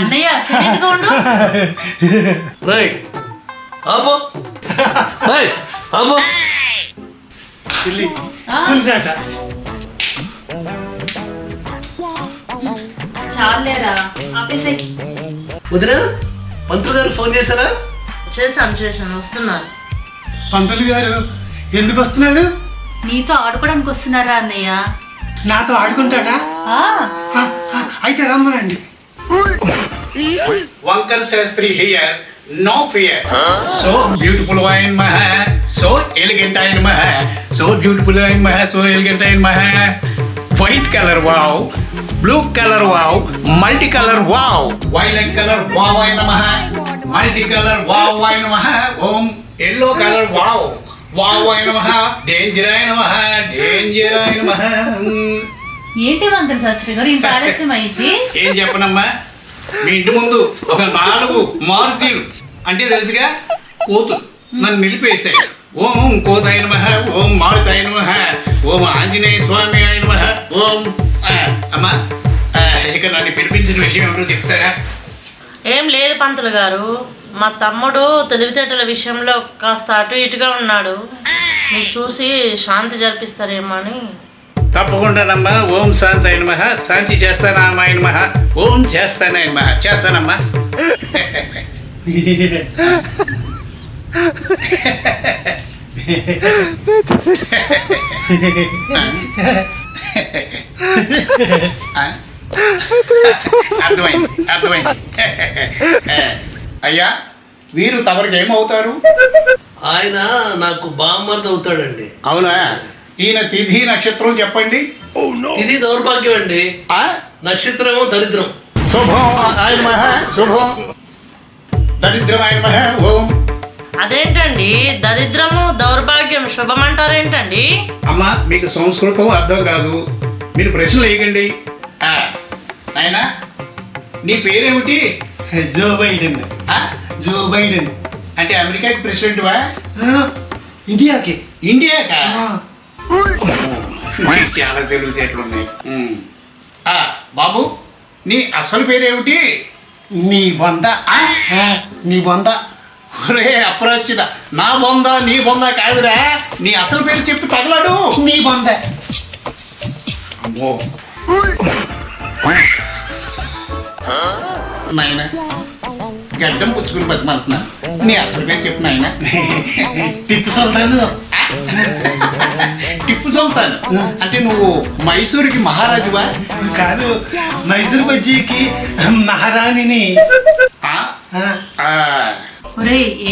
అన్నయ్య సైలెంట్గా ఉండు? రైట్ ఆపో. రైట్ ఆపో. పిల్లి ఆ, పులిసాట. చాలేరా ఆపేసాయి. వదిన పంతులు గారు ఫోన్ చేశారా? చేశాను చేశాను వస్తున్నారు. పంతులు గారు ఎందుకు వస్తున్నారు? నీతో ఆడుకోవడానికి వస్తున్నారా అన్నయ్య? నాతో ఆడుకుంటాడా? అయితే రమ్మనండి. Vankar Shastri here no fear. So beautiful wine మహ సో ఎలిగెంట్ ఆయన మహ సో బ్యూటిఫుల్ వైన్ మహ సో ఎలిగెంట్ ఆయన మహ. White colour wow. Blue colour wow multi colour wow violet colour wow అయిన మల్టీ కలర్ వావ్ అయిన ఓం ఎల్లో కలర్ వావ్ వావ్ అయిన డేంజర్ అయిన డేంజర్ అయిన ఏంటి వంకర శాస్త్రి గారు? ఇంత ఆలస్యం అయింది? ఏం చెప్పనమ్మా? మీ ఇంటి ముందు ఒక నాలుగు మారుతి అంటే తెలుసుగా? కోతు నన్ను నిలిపేసాయి ఓం కోత అయిన ఓం మారుతి అయిన ఓం ఆంజనేయ స్వామి అయిన ఓం అమ్మా. ఇక నన్ను పిలిపించిన విషయం ఏమిటో చెప్తారా? ఏం లేదు పంతులు గారు. మా తమ్ముడు తెలివితేటల విషయంలో కాస్త అటు ఇటుగా ఉన్నాడు. మీరు చూసి శాంతి జరిపిస్తారేమో అని. తప్పకుండానమ్మా ఓం శాంతి అయిన మహ శాంతి చేస్తానమ్మా అయిన మహ ఓం చేస్తానైన మహ చేస్తానమ్మా. ఆ? అర్థమైంది అర్థమైంది. అయ్యా వీరు తమరికి ఏమవుతారు? ఆయన నాకు బామ్మర్ది అవుతాడండి. అవునా? ఈయన తిథి నక్షత్రం చెప్పండి. ఇది దౌర్భాగ్యం అండి. ఆ? నక్షత్రం దరిద్రం. శుభం ఆయన మహ శుభం. దరిద్రం ఆయన మహ ఓం. అదేంటండి? దరిద్రము దౌర్భాగ్యం శుభం అంటారేంటండి? అమ్మ మీకు సంస్కృతం అర్థం కాదు. మీరు ప్రశ్నలు వేయకండి. నాయనా నీ పేరేమిటి? Joe Biden? Joe Biden. అంటే అమెరికాకి ప్రెసిడెంట్ వా? ఇండియాకి. ఇండియాకా? చాలా తెలివితేటలు ఉన్నాయి బాబు నీ అసలు పేరేమిటి? నీ బొంద నీ బొంద ఒరే అప్రాచ్యుడ నా బొంద నీ బొంద కాదురా. నీ అసలు పేరు చెప్పి తగలడు. నీ బొంద అమ్మో. నాయన గడ్డం పుచ్చుకుని బతిమంటున్నా నీ అసలు పేరు చెప్పు నాయన. టిప్పు సుల్తాను. టిప్పు చదువుతాను అంటే నువ్వు మైసూరుకి మహారాజువా? కాదు మైసూర్ బజ్జీకి మహారాణిని.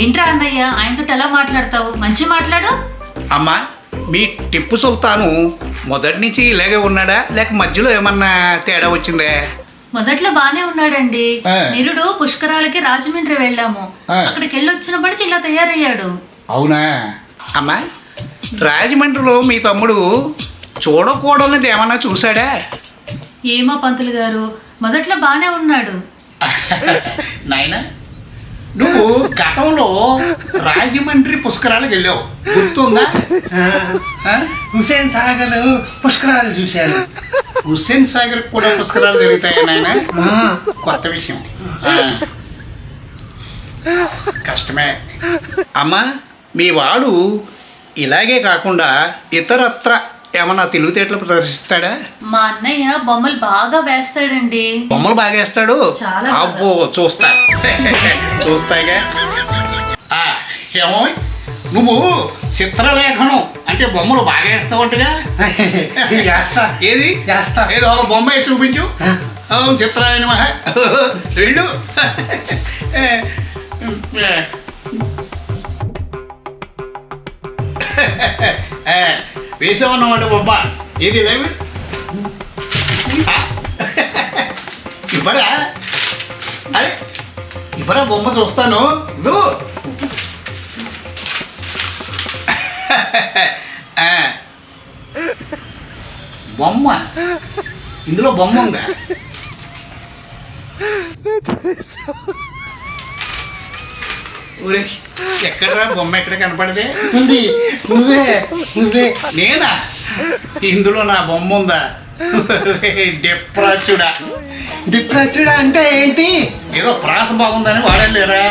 ఏంట్రా అన్నయ్య? ఆయనతో ఎలా మాట్లాడతావు? మంచి మాట్లాడు. అమ్మా మీ టిప్పు సుల్తాను మొదటి నుంచి ఇలాగే ఉన్నాడా? లేక మధ్యలో ఏమన్నా తేడా వచ్చిందే? మొదట్లో బానే ఉన్నాడండి. నిరుడు పుష్కరాలకి రాజమండ్రి వెళ్ళాము. అక్కడికి వెళ్ళి వచ్చినప్పటి ఇలా తయారయ్యాడు. అవునా? అమ్మా రాజమండ్రిలో మీ తమ్ముడు చూడకూడనిది ఏమన్నా చూసాడా ఏమో పంతులు గారు మొదట్లో బానే ఉన్నాడు. నాయన నువ్వు గతంలో రాజమండ్రి పుష్కరాలకు వెళ్ళావు. గుర్తుందా? హుసేన్ సాగర్ పుష్కరాలు చూశాను. హుస్సేన్ సాగర్ కూడా పుష్కరాలు జరుగుతాయా నాయన? కొత్త విషయం. కష్టమే. అమ్మా మీ వాడు ఇలాగే కాకుండా ఇతరత్ర ఏమన్నా తెలివితేటలు ప్రదర్శిస్తాడా? మా అన్నయ్య బొమ్మలు బాగా వేస్తాడండి. బొమ్మలు బాగా వేస్తాడు? చాలా బాగా. అబ్బో చూస్తా. చూస్తాగా ఆ, ఏమో నువ్వు చిత్రలేఖనం అంటే బొమ్మలు బాగా వేస్తావంటగా? చేస్తా ఏది? చేస్తా ఏదో ఒక బొమ్మ వేసి చూపించు. ఆ. ఓం చిత్రాయన మహ వెళ్ళు వేసామన్నమాట బొమ్మ. ఏది లేవు? ఇవ్వరా? అరే ఇవ్వరా బొమ్మ చూస్తాను. ఇవ్వు. బొమ్మ. ఇందులో బొమ్మ ఉందా? ఊరే ఎక్కడరా బొమ్మ ఎక్కడ కనపడదే? ఉంది. నువ్వే నువ్వే. నేనా? ఇందులో నా బొమ్మ ఉందా? డిప్రాచుడా డిప్రెస్డ్ అంటే ఏంటి? ఏదో ప్రాస బాగుందని వాడలేరా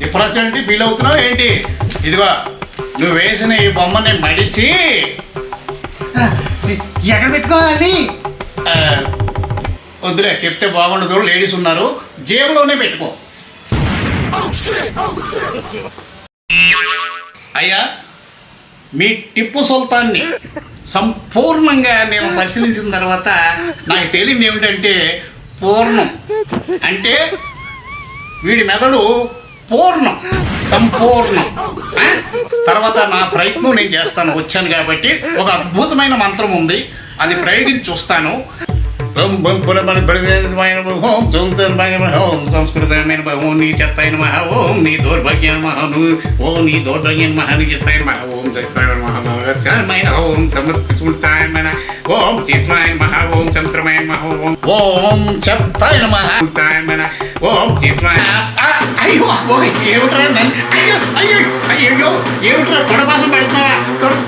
డిప్రాచుడు అంటే ఫీల్ అవుతున్నావు ఏంటి? ఇదిగో నువ్వు వేసిన ఈ బొమ్మని మడిచి ఎక్కడ పెట్టుకోవాలి? వద్దులే చెప్తే బాగుండదు లేడీస్ ఉన్నారు జేబులోనే పెట్టుకో. అయ్యా మీ టిప్పు సుల్తాన్ని సంపూర్ణంగా నేను పరిశీలించిన తర్వాత నాకు తెలియదు ఏమిటంటే పూర్ణం. అంటే వీడి మెదడు పూర్ణం సంపూర్ణం. తర్వాత నా ప్రయత్నం నేను చేస్తాను వచ్చాను కాబట్టి ఒక అద్భుతమైన మంత్రం ఉంది అది ప్రయోగించి చూస్తాను. ఓం బం పురమని బలిమైన ఓం సౌందర్యమైన ఓం సంస్కృతమైన ఓం నీ చెత్తైన మహ ఓం నీ దౌర్భాగ్య మహ ఓం నీ దౌర్భాగ్య మహ నీ చెత్తైన మహ ఓం చక్రమైన మహమైన ఓం సమృద్ధాయమైన ఓం చిత్రాయన మహ ఓం చంద్రమైన మహ ఓం ఓం చెత్తాయన మహ చిత్తాయన ఓం చిత్రాయ అయ్యో అబ్బోయ్ ఏమిట్రా నన్ను అయ్యో అయ్యో అయ్యో ఏమిట్రా తొడపాసం పెడతావా? తొడ-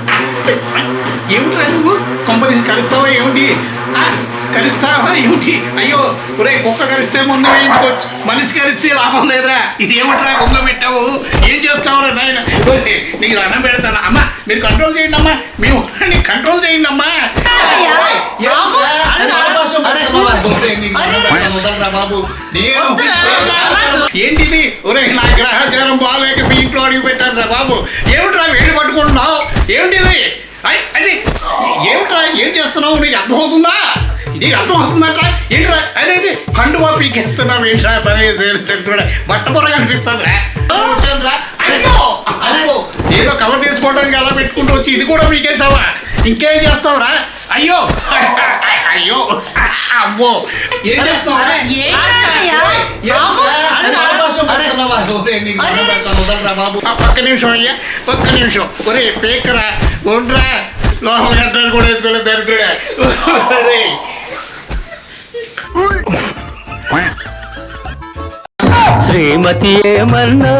ఏమిట్రా నువ్వు? కొంపదీసి కలుస్తావా? ఏమిటి ఆ, కలుస్తావా ఏమిటి? అయ్యో ఒరే కుక్క కలిస్తే ముందు వేయించుకోవచ్చు మనిషి కలిస్తే లాభం లేదురా. ఇది ఏమిట్రా కుక్క పెట్టావు? ఏం చేస్తావురా నాయన? నీకు అన్నం పెడతాను. అమ్మా మీరు కంట్రోల్ చేయండి అమ్మా. మేము కంట్రోల్ చేయండి అమ్మా. బాబు. నేను ఏంటిది? ఒరే నా గ్రహచారం బాగాలేక మీ ఇంట్లో అడిగి పెట్టారా బాబు. ఏమిట్రా వేడి పట్టుకుంటున్నావు? ఏమిటిది అది ఏమిట్రా? ఏం చేస్తున్నావు? నీకు అర్థమవుతుందా? నీకు అర్థమవుతుందట్రా ఏంట్రా? అనేది కండువా పీకేస్తున్నావు ఏంట్రా? పని బట్ట పొర కనిపిస్తుందిరా. ఏదో కవర్ చేసుకోవడానికి అలా పెట్టుకుంటూ వచ్చి ఇది కూడా పీకేసావా? ఇంకేం చేస్తావురా? అయ్యో! అయ్యో! అమ్మో! ఏం చేస్తున్నావురా? ఆ పక్క నిమిషం అయ్యా ఒక్క నిమిషం. ఒరే పేకరా ఉండరా. లోపల గంటలు కూడా వేసుకోలేదు దరిద్రుడా. ఒరే. శ్రీమతి ఏమన్నా?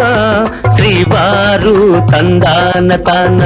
శ్రీవారు తందాన తాన.